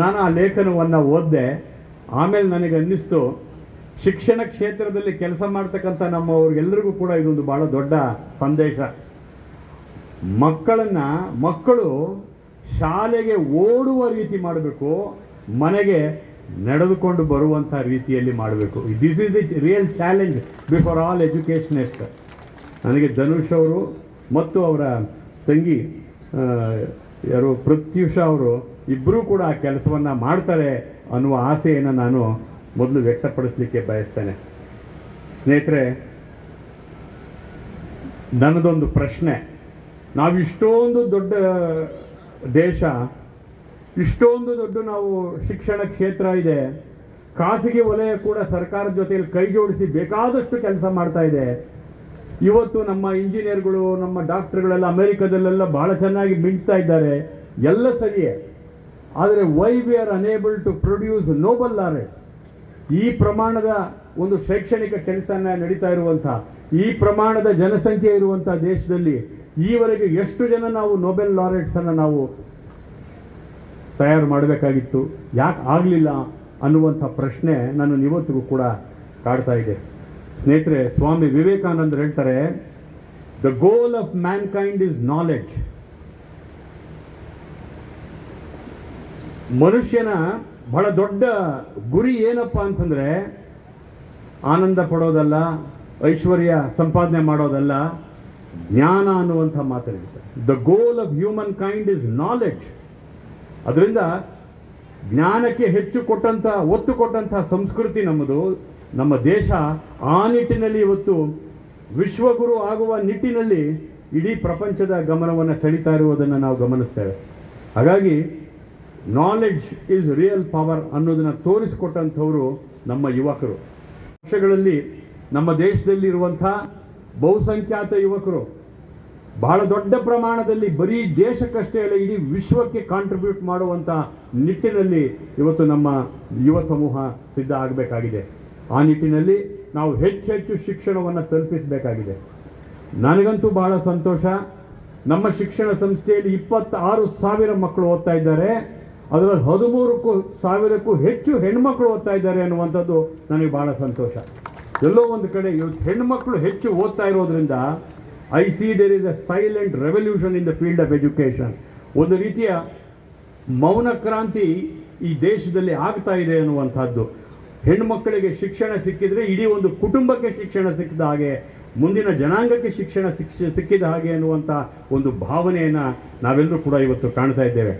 ನಾನು ಆ ಲೇಖನವನ್ನು ಓದಿದೆ. ಆಮೇಲೆ ನನಗೆ ಅನ್ನಿಸ್ತು ಶಿಕ್ಷಣ ಕ್ಷೇತ್ರದಲ್ಲಿ ಕೆಲಸ ಮಾಡ್ತಕ್ಕಂಥ ನಮ್ಮವ್ರಿಗೆಲ್ಲರಿಗೂ ಕೂಡ ಇದೊಂದು ಭಾಳ ದೊಡ್ಡ ಸಂದೇಶ. ಮಕ್ಕಳನ್ನು, ಮಕ್ಕಳು ಶಾಲೆಗೆ ಓಡುವ ರೀತಿ ಮಾಡಬೇಕು, ಮನೆಗೆ ನಡೆದುಕೊಂಡು ಬರುವಂಥ ರೀತಿಯಲ್ಲಿ ಮಾಡಬೇಕು. This is the real challenge before all educationist ನನಗೆ ಧನುಷ್ ಅವರು ಮತ್ತು ಅವರ ತಂಗಿ ಯಾರು ಪ್ರತ್ಯುಷ ಅವರು ಇಬ್ಬರೂ ಕೂಡ ಆ ಕೆಲಸವನ್ನು ಮಾಡ್ತಾರೆ ಅನ್ನುವ ಆಸೆಯನ್ನು ನಾನು ಮೊದಲು ವ್ಯಕ್ತಪಡಿಸಲಿಕ್ಕೆ ಬಯಸ್ತೇನೆ. ಸ್ನೇಹಿತರೆ, ನನ್ನದೊಂದು ಪ್ರಶ್ನೆ. ನಾವು ಇಷ್ಟೊಂದು ದೊಡ್ಡ ದೇಶ, ಇಷ್ಟೊಂದು ದೊಡ್ಡ ನಾವು ಶಿಕ್ಷಣ ಕ್ಷೇತ್ರ ಇದೆ, ಖಾಸಗಿ ವಲಯ ಕೂಡ ಸರ್ಕಾರದ ಜೊತೆಯಲ್ಲಿ ಕೈ ಜೋಡಿಸಿ ಬೇಕಾದಷ್ಟು ಕೆಲಸ ಮಾಡ್ತಾ ಇದೆ. ಇವತ್ತು ನಮ್ಮ ಇಂಜಿನಿಯರ್ಗಳು, ನಮ್ಮ ಡಾಕ್ಟರ್ಗಳೆಲ್ಲ ಅಮೆರಿಕದಲ್ಲೆಲ್ಲ ಭಾಳ ಚೆನ್ನಾಗಿ ಮಿಂಚ್ತಾ ಇದ್ದಾರೆ. ಎಲ್ಲ ಸರಿಯೇ. ಆದರೆ why we are unable to produce Nobel laureates ಈ ಪ್ರಮಾಣದ ಒಂದು ಶೈಕ್ಷಣಿಕ ಕೆಲಸನ ನಡೀತಾ ಇರುವಂಥ, ಈ ಪ್ರಮಾಣದ ಜನಸಂಖ್ಯೆ ಇರುವಂಥ ದೇಶದಲ್ಲಿ ಈವರೆಗೆ ಎಷ್ಟು ಜನ ನಾವು ನೊಬೆಲ್ ಲಾರೆಟ್ಸ್ ಅನ್ನು ನಾವು ತಯಾರು ಮಾಡಬೇಕಾಗಿತ್ತು? ಯಾಕೆ ಆಗಲಿಲ್ಲ ಅನ್ನುವಂಥ ಪ್ರಶ್ನೆ ನಾನು ಇವತ್ತಿಗೂ ಕೂಡ ಕಾಡ್ತಾ ಇದೆ ಸ್ನೇಹಿತರೆ, ಸ್ವಾಮಿ ವಿವೇಕಾನಂದರು ಹೇಳ್ತಾರೆ the goal of mankind is knowledge ಮನುಷ್ಯನ ಬಹಳ ದೊಡ್ಡ ಗುರಿ ಏನಪ್ಪ ಅಂತಂದರೆ ಆನಂದ ಪಡೋದಲ್ಲ, ಐಶ್ವರ್ಯ ಸಂಪಾದನೆ ಮಾಡೋದಲ್ಲ, ಜ್ಞಾನ ಅನ್ನುವಂಥ ಮಾತಿದೆ the goal of humankind is knowledge ಅದರಿಂದ ಜ್ಞಾನಕ್ಕೆ ಹೆಚ್ಚು ಕೊಟ್ಟಂಥ, ಒತ್ತು ಕೊಟ್ಟಂಥ ಸಂಸ್ಕೃತಿ ನಮ್ಮದು. ನಮ್ಮ ದೇಶ ಆ ನಿಟ್ಟಿನಲ್ಲಿ ಇವತ್ತು ವಿಶ್ವಗುರು ಆಗುವ ನಿಟ್ಟಿನಲ್ಲಿ ಇಡೀ ಪ್ರಪಂಚದ ಗಮನವನ್ನು ಸೆಳೀತಾ ಇರುವುದನ್ನು ನಾವು ಗಮನಿಸ್ತೇವೆ. ಹಾಗಾಗಿ ನಾಲೆಡ್ಜ್ ಈಸ್ ರಿಯಲ್ ಪವರ್ ಅನ್ನೋದನ್ನು ತೋರಿಸಿಕೊಟ್ಟಂಥವರು ನಮ್ಮ ಯುವಕರು. ವರ್ಷಗಳಲ್ಲಿ ನಮ್ಮ ದೇಶದಲ್ಲಿ ಇರುವಂಥ ಬಹುಸಂಖ್ಯಾತ ಯುವಕರು ಬಹಳ ದೊಡ್ಡ ಪ್ರಮಾಣದಲ್ಲಿ ಬರೀ ದೇಶಕ್ಕಷ್ಟೇ ಅಲ್ಲ, ಇಡೀ ವಿಶ್ವಕ್ಕೆ ಕಾಂಟ್ರಿಬ್ಯೂಟ್ ಮಾಡುವಂಥ ನಿಟ್ಟಿನಲ್ಲಿ ಇವತ್ತು ನಮ್ಮ ಯುವ ಸಮೂಹ ಸಿದ್ಧ ಆಗಬೇಕಾಗಿದೆ. ಆ ನಿಟ್ಟಿನಲ್ಲಿ ನಾವು ಹೆಚ್ಚು ಹೆಚ್ಚು ಶಿಕ್ಷಣವನ್ನು ತಲುಪಿಸಬೇಕಾಗಿದೆ. ನನಗಂತೂ ಬಹಳ ಸಂತೋಷ. ನಮ್ಮ ಶಿಕ್ಷಣ ಸಂಸ್ಥೆಯಲ್ಲಿ ಇಪ್ಪತ್ತಾರು ಸಾವಿರ ಮಕ್ಕಳು ಓದ್ತಾ ಇದ್ದಾರೆ. ಅದರಲ್ಲಿ ಹದಿಮೂರಕ್ಕೂ ಸಾವಿರಕ್ಕೂ ಹೆಚ್ಚು ಹೆಣ್ಮಕ್ಳು ಓದ್ತಾ ಇದ್ದಾರೆ ಅನ್ನುವಂಥದ್ದು ನನಗೆ ಭಾಳ ಸಂತೋಷ. ಎಲ್ಲೋ ಒಂದು ಕಡೆ ಇವತ್ತು ಹೆಣ್ಮಕ್ಳು ಹೆಚ್ಚು ಓದ್ತಾ ಇರೋದ್ರಿಂದ I see there is a silent revolution in the field of education ಒಂದು ರೀತಿಯ ಮೌನ ಕ್ರಾಂತಿ ಈ ದೇಶದಲ್ಲಿ ಆಗ್ತಾ ಇದೆ ಅನ್ನುವಂಥದ್ದು. ಹೆಣ್ಮಕ್ಕಳಿಗೆ ಶಿಕ್ಷಣ ಸಿಕ್ಕಿದರೆ ಇಡೀ ಒಂದು ಕುಟುಂಬಕ್ಕೆ ಶಿಕ್ಷಣ ಸಿಕ್ಕಿದ ಹಾಗೆ, ಮುಂದಿನ ಜನಾಂಗಕ್ಕೆ ಶಿಕ್ಷಣ ಶಿಕ್ಷ ಸಿಕ್ಕಿದ ಹಾಗೆ ಅನ್ನುವಂಥ ಒಂದು ಭಾವನೆಯನ್ನು ನಾವೆಲ್ಲರೂ ಕೂಡ ಇವತ್ತು ಕಾಣ್ತಾ ಇದ್ದೇವೆ.